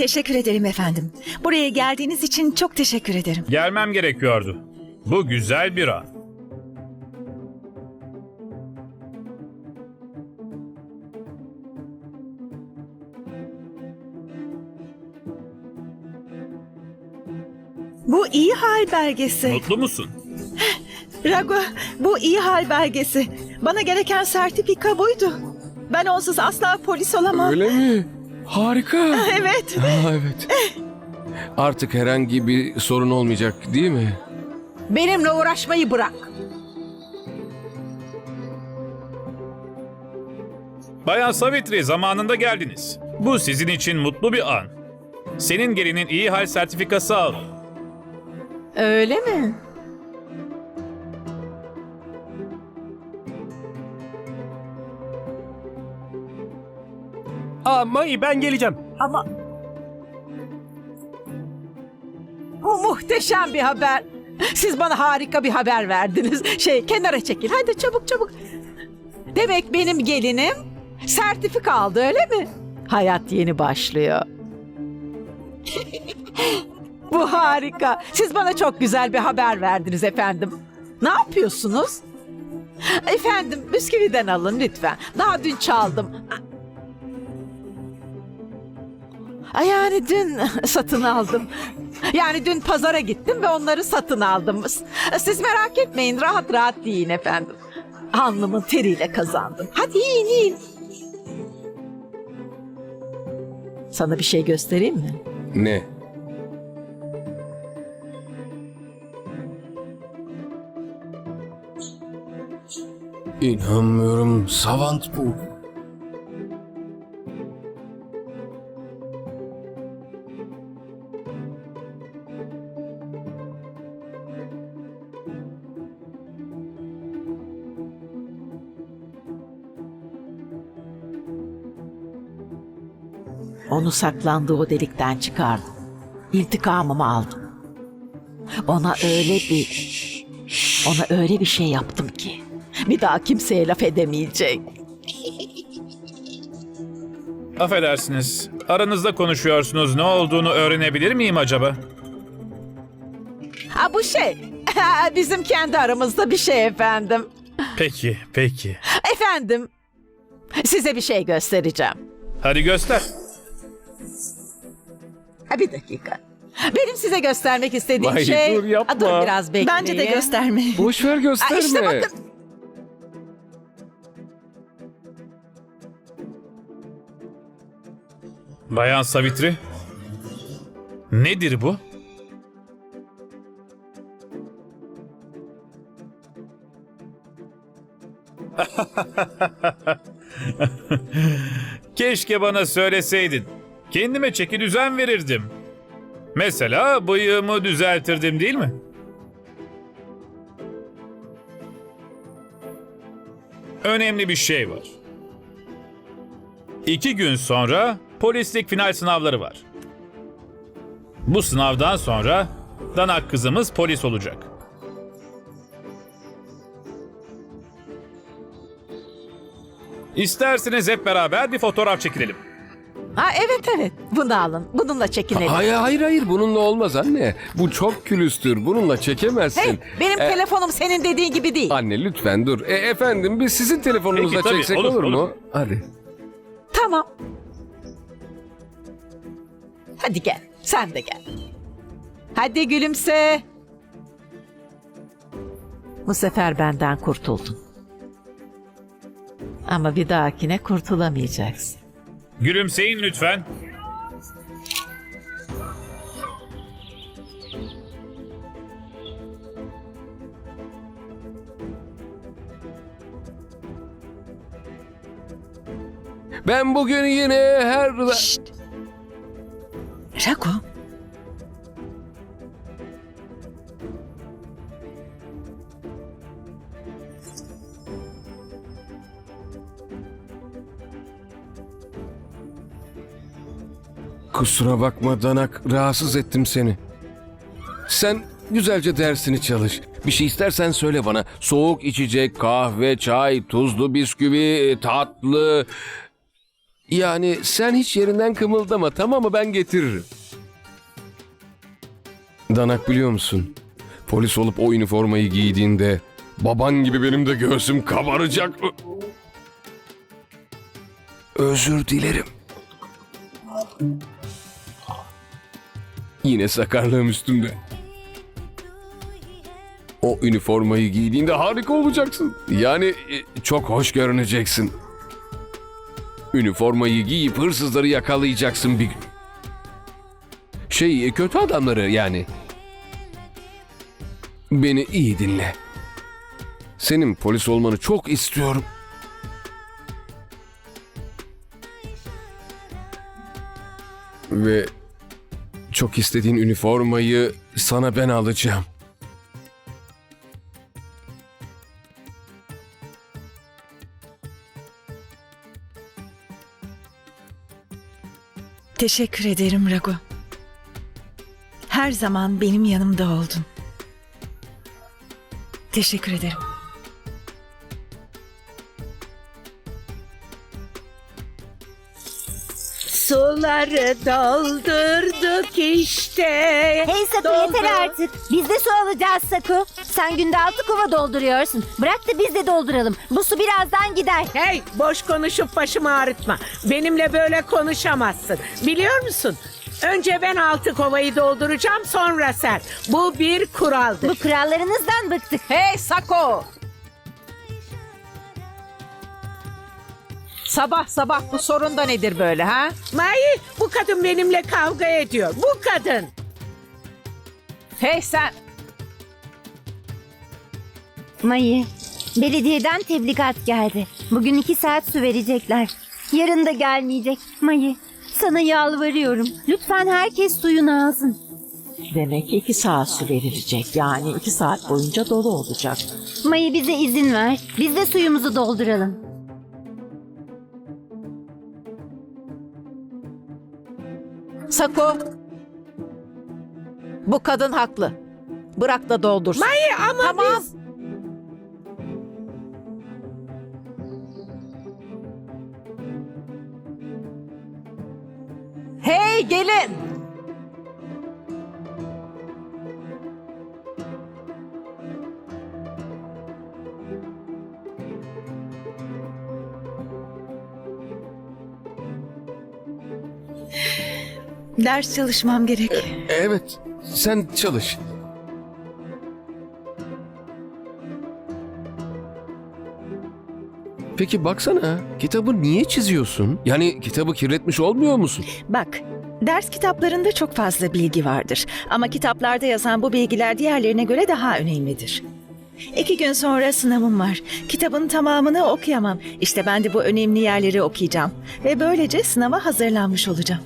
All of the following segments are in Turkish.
Teşekkür ederim efendim. Buraya geldiğiniz için çok teşekkür ederim. Gelmem gerekiyordu. Bu güzel bir an. Bu iyi hal belgesi. Mutlu musun? Rago, bu iyi hal belgesi. Bana gereken sertifika buydu. Ben onsuz asla polis olamam. Öyle mi? Harika. Evet. Aa, evet. Artık herhangi bir sorun olmayacak değil mi? Benimle uğraşmayı bırak. Bayan Savitri zamanında geldiniz. Bu sizin için mutlu bir an. Senin gelinin iyi hal sertifikası al. Öyle mi? Aa Mai ben geleceğim. Ama... Bu muhteşem bir haber. Siz bana harika bir haber verdiniz. Şey kenara çekil. Hadi çabuk çabuk. Demek benim gelinim sertifika aldı öyle mi? Hayat yeni başlıyor. Bu harika. Siz bana çok güzel bir haber verdiniz efendim. Ne yapıyorsunuz? Efendim bisküviden alın lütfen. Daha dün çaldım. Yani dün satın aldım. Yani dün pazara gittim ve onları satın aldım. Siz merak etmeyin rahat rahat yiyin efendim. Alnımın teriyle kazandım. Hadi yiyin yiyin. Sana bir şey göstereyim mi? Ne? İnanmıyorum. Savant bu. Onu saklandığı o delikten çıkardım. İntikamımı aldım. Ona öyle bir... Ona öyle bir şey yaptım ki... Bir daha kimseye laf edemeyecek. Affedersiniz. Aranızda konuşuyorsunuz. Ne olduğunu öğrenebilir miyim acaba? Ha bu şey... Bizim kendi aramızda bir şey efendim. Peki, peki. Efendim... Size bir şey göstereceğim. Hadi göster. Ha bir dakika. Benim size göstermek istediğim Vay, şey... dur, yapma. Dur biraz bekleyin. Bence de gösterme. Boş ver gösterme. Ha, işte bakın. Bayan Savitri. Nedir bu? Keşke bana söyleseydin. Kendime çeki düzen verirdim. Mesela bıyığımı düzeltirdim değil mi? Önemli bir şey var. İki gün sonra polislik final sınavları var. Bu sınavdan sonra Danak kızımız polis olacak. İsterseniz hep beraber bir fotoğraf çekilelim. Ha evet evet. Bunu alın. Bununla çekinelim. Hayır hayır hayır bununla olmaz anne. Bu çok külüstür. Bununla çekemezsin. Hey, benim E, telefonum senin dediğin gibi değil. Anne lütfen dur. E, efendim biz sizin telefonunuzla Peki, tabii, çeksek olur, olur, mu? olur. Hadi. Tamam. Hadi gel. Sen de gel. Hadi gülümse. Bu sefer benden kurtuldun. Ama bir dahakine kurtulamayacaksın. Gülümseyin lütfen. Ben bugün yine her... Rago, Kusura bakma Danak, rahatsız ettim seni. Sen güzelce dersini çalış. Bir şey istersen söyle bana. Soğuk içecek, kahve, çay, tuzlu bisküvi, tatlı... Yani sen hiç yerinden kımıldama tamam mı ben getiririm. Danak biliyor musun? Polis olup o üniformayı giydiğinde baban gibi benim de göğsüm kabaracak. Özür dilerim. Yine sakarlığım üstümde. O üniformayı giydiğinde harika olacaksın. Yani e, çok hoş görüneceksin. Üniformayı giyip hırsızları yakalayacaksın bir gün. Şey, kötü adamları yani. Beni iyi dinle. Senin polis olmanı çok istiyorum. Ve çok istediğin üniformayı sana ben alacağım. Teşekkür ederim Ragu. Her zaman benim yanımda oldun. Teşekkür ederim. Suları doldurduk işte. Hey Saku Doldu. yeter artık. Biz de su alacağız Saku. Sen günde altı kova dolduruyorsun. Bırak da biz de dolduralım. Bu su birazdan gider. Hey boş konuşup başımı ağrıtma. Benimle böyle konuşamazsın. Biliyor musun? Önce ben altı kovayı dolduracağım sonra sen. Bu bir kuraldır. Bu kurallarınızdan bıktık. Hey Sako! Sabah sabah bu sorun da nedir böyle ha? Mai bu kadın benimle kavga ediyor. Bu kadın. Hey sen! Mayı, belediyeden tebligat geldi. Bugün iki saat su verecekler. Yarın da gelmeyecek. Mayı, sana yalvarıyorum. Lütfen herkes suyunu alsın. Demek ki iki saat su verilecek. Yani iki saat boyunca dolu olacak. Mayı bize izin ver. Biz de suyumuzu dolduralım. Sako! Bu kadın haklı. Bırak da doldursun. Mai ama Tamam. biz... Hey gelin! Ders çalışmam gerek. Evet, sen çalış. Peki baksana, kitabı niye çiziyorsun? Yani kitabı kirletmiş olmuyor musun? Bak, ders kitaplarında çok fazla bilgi vardır. Ama kitaplarda yazan bu bilgiler diğerlerine göre daha önemlidir. İki gün sonra sınavım var. Kitabın tamamını okuyamam. İşte ben de bu önemli yerleri okuyacağım. Ve böylece sınava hazırlanmış olacağım.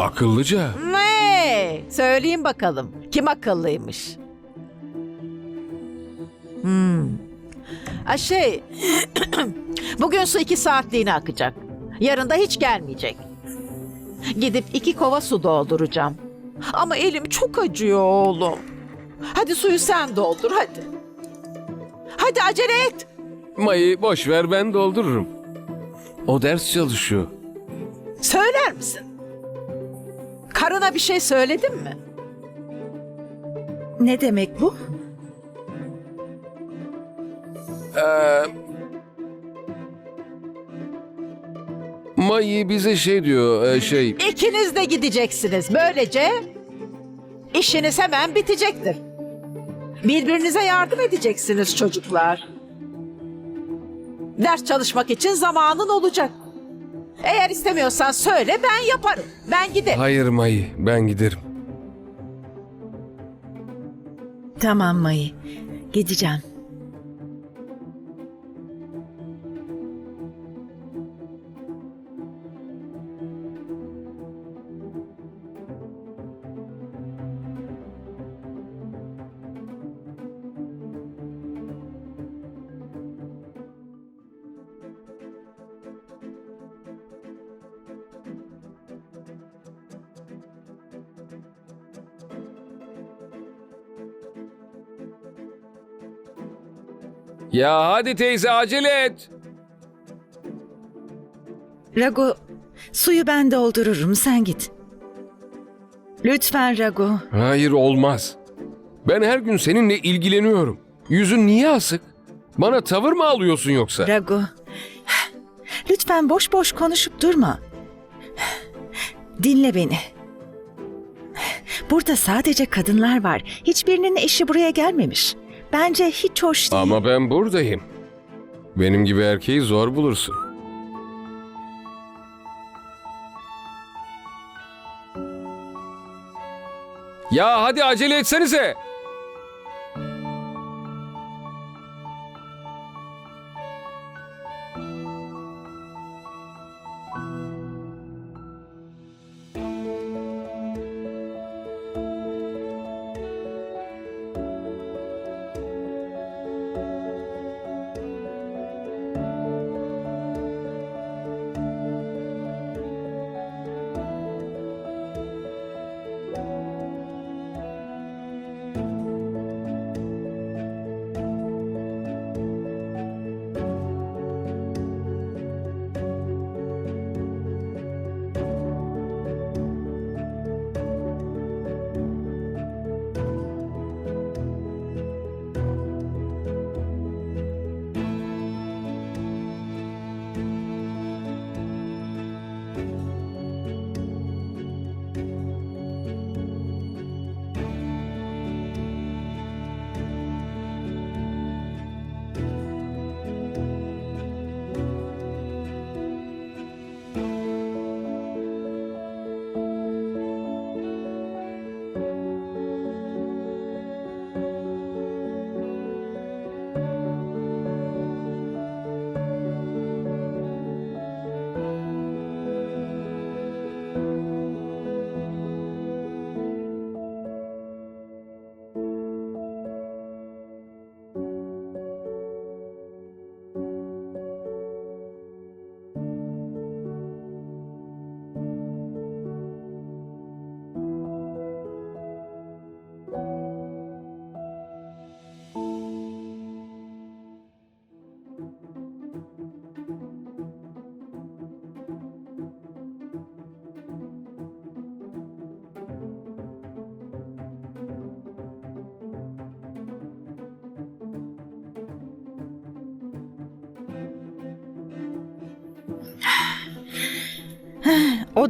Akıllıca. Ne? Söyleyin bakalım. Kim akıllıymış? Hmm. Ha şey, bugün su iki saatliğine akacak. Yarın da hiç gelmeyecek. Gidip iki kova su dolduracağım. Ama elim çok acıyor oğlum. Hadi suyu sen doldur hadi. Hadi acele et. Mayı boş ver ben doldururum. O ders çalışıyor. Söyler misin? Karına bir şey söyledin mi? Ne demek bu? Ee, Mayı bize şey diyor, e, şey... İkiniz de gideceksiniz. Böylece işiniz hemen bitecektir. Birbirinize yardım edeceksiniz çocuklar. Ders çalışmak için zamanın olacak. Eğer istemiyorsan söyle ben yaparım. Ben giderim. Hayır Mayı, ben giderim. Tamam Mayı. Gideceğim. Ya hadi teyze acele et. Ragu, Suyu ben doldururum sen git. Lütfen Ragu. Hayır olmaz. Ben her gün seninle ilgileniyorum. Yüzün niye asık? Bana tavır mı alıyorsun yoksa? Ragu. Lütfen boş boş konuşup durma. Dinle beni. Burada sadece kadınlar var. Hiçbirinin eşi buraya gelmemiş. Bence hiç hoş değil. Ama ben buradayım. Benim gibi erkeği zor bulursun. Ya hadi acele etsenize.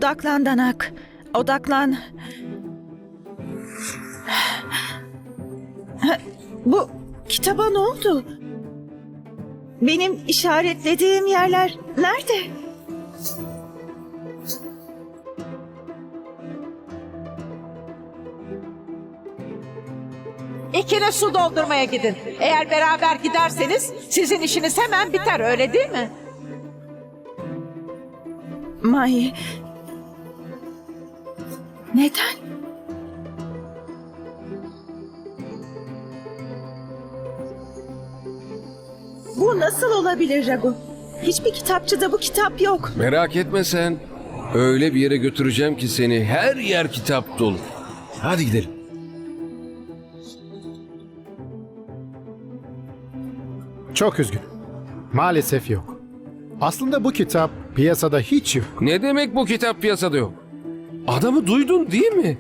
Odaklan Danak. Odaklan. Bu kitaba ne oldu? Benim işaretlediğim yerler nerede? İkine su doldurmaya gidin. Eğer beraber giderseniz sizin işiniz hemen biter öyle değil mi? May. Neden? Bu nasıl olabilir Ragu? Hiçbir kitapçıda bu kitap yok. Merak etme sen. Öyle bir yere götüreceğim ki seni her yer kitap dolu. Hadi gidelim. Çok üzgünüm. Maalesef yok. Aslında bu kitap piyasada hiç yok. Ne demek bu kitap piyasada yok? Adamı duydun değil mi?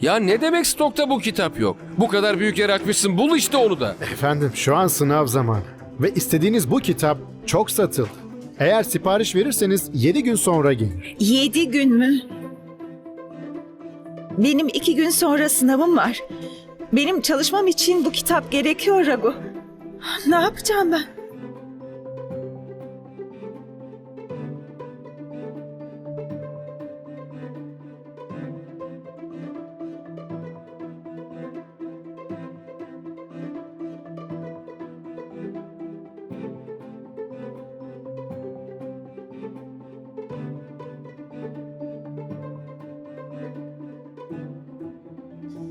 Ya ne demek stokta bu kitap yok? Bu kadar büyük yer açmışsın bul işte onu da. Efendim şu an sınav zamanı ve istediğiniz bu kitap çok satıldı. Eğer sipariş verirseniz 7 gün sonra gelir. Yedi gün mü? Benim iki gün sonra sınavım var. Benim çalışmam için bu kitap gerekiyor Ragu. Ne yapacağım ben?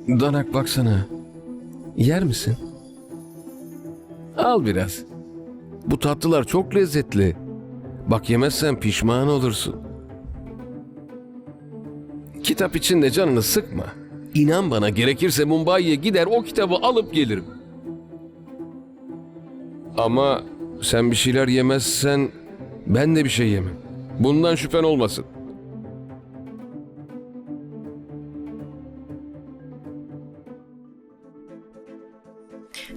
Danak baksana. Yer misin? Al biraz. Bu tatlılar çok lezzetli. Bak yemezsen pişman olursun. Kitap için de canını sıkma. İnan bana gerekirse Mumbai'ye gider o kitabı alıp gelirim. Ama sen bir şeyler yemezsen ben de bir şey yemem. Bundan şüphen olmasın.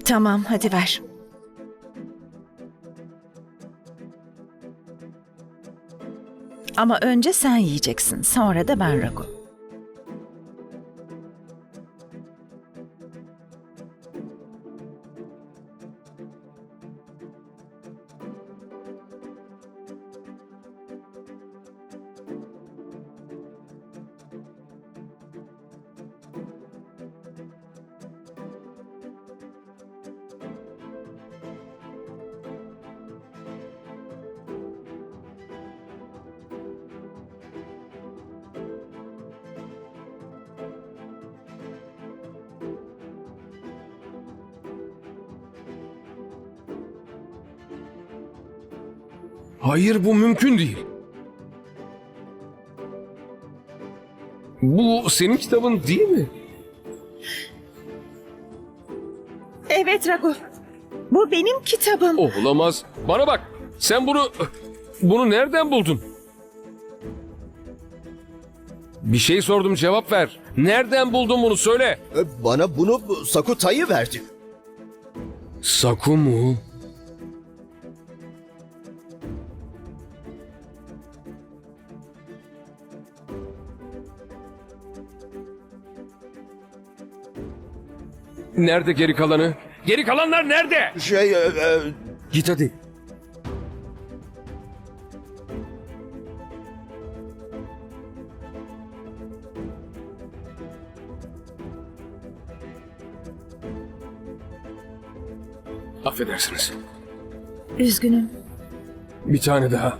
Tamam hadi ver. Ama önce sen yiyeceksin. Sonra da ben Ragu. Hayır bu mümkün değil. Bu senin kitabın değil mi? Evet Ragu. Bu benim kitabım. Olamaz. Bana bak. Sen bunu bunu nereden buldun? Bir şey sordum cevap ver. Nereden buldun bunu söyle. Bana bunu Sakutay'ı verdi. Saku mu? Nerede geri kalanı? Geri kalanlar nerede? Şey, e, e, Git hadi. Affedersiniz. Üzgünüm. Bir tane daha.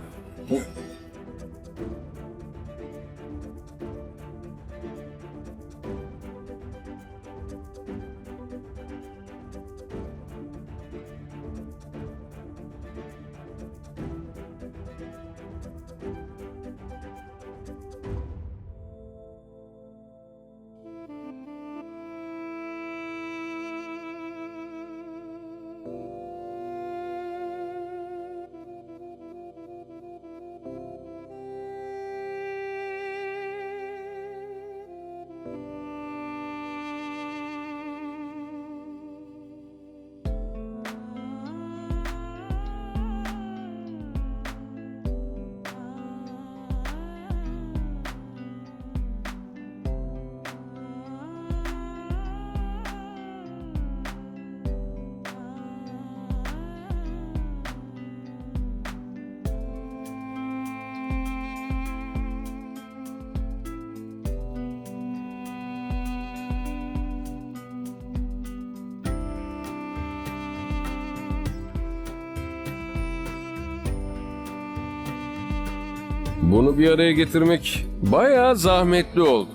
Bunu bir araya getirmek bayağı zahmetli oldu.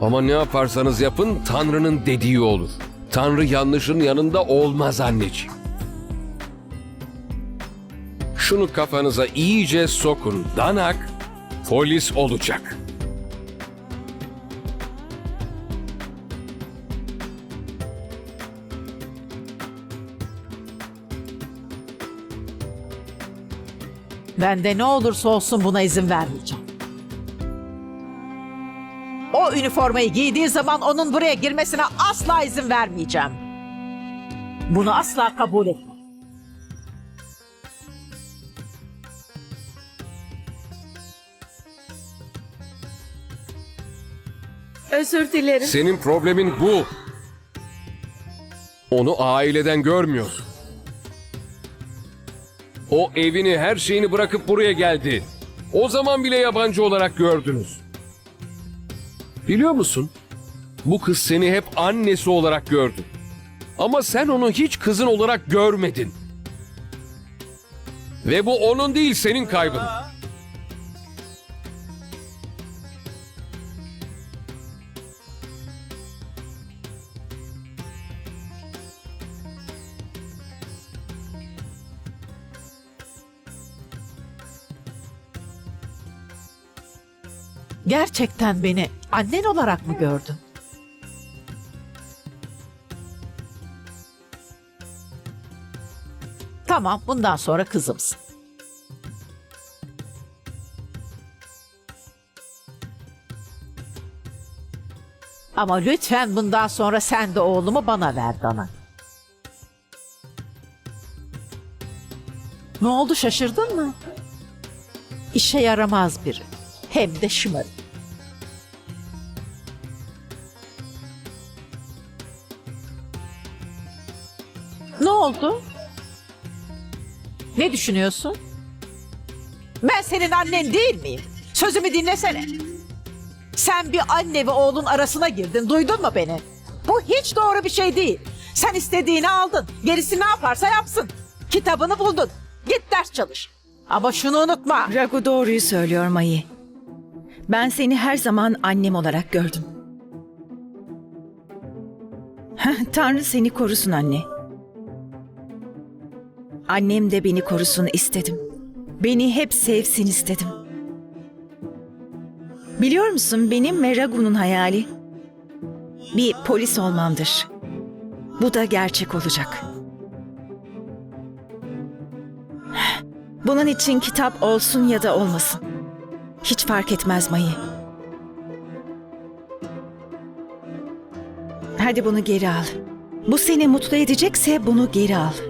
Ama ne yaparsanız yapın Tanrı'nın dediği olur. Tanrı yanlışın yanında olmaz anneciğim. Şunu kafanıza iyice sokun. Danak polis olacak. Ben de ne olursa olsun buna izin vermeyeceğim. O üniformayı giydiği zaman onun buraya girmesine asla izin vermeyeceğim. Bunu asla kabul etmem. Özür dilerim. Senin problemin bu. Onu aileden görmüyorsun. O evini, her şeyini bırakıp buraya geldi. O zaman bile yabancı olarak gördünüz. Biliyor musun? Bu kız seni hep annesi olarak gördü. Ama sen onu hiç kızın olarak görmedin. Ve bu onun değil senin kaybın. Gerçekten beni annen olarak mı gördün? Tamam, bundan sonra kızımsın. Ama lütfen bundan sonra sen de oğlumu bana ver Dana. Ne oldu şaşırdın mı? İşe yaramaz biri. Hem de şımarık. Oldu? Ne düşünüyorsun? Ben senin annen değil miyim? Sözümü dinlesene. Sen bir anne ve oğlun arasına girdin. Duydun mu beni? Bu hiç doğru bir şey değil. Sen istediğini aldın. Gerisi ne yaparsa yapsın. Kitabını buldun. Git ders çalış. Ama şunu unutma. Ragu doğruyu söylüyor Mayı. Ben seni her zaman annem olarak gördüm. Heh, Tanrı seni korusun anne. Annem de beni korusun istedim. Beni hep sevsin istedim. Biliyor musun benim ve Ragu'nun hayali bir polis olmamdır. Bu da gerçek olacak. Bunun için kitap olsun ya da olmasın. Hiç fark etmez Mayı. Hadi bunu geri al. Bu seni mutlu edecekse bunu geri al.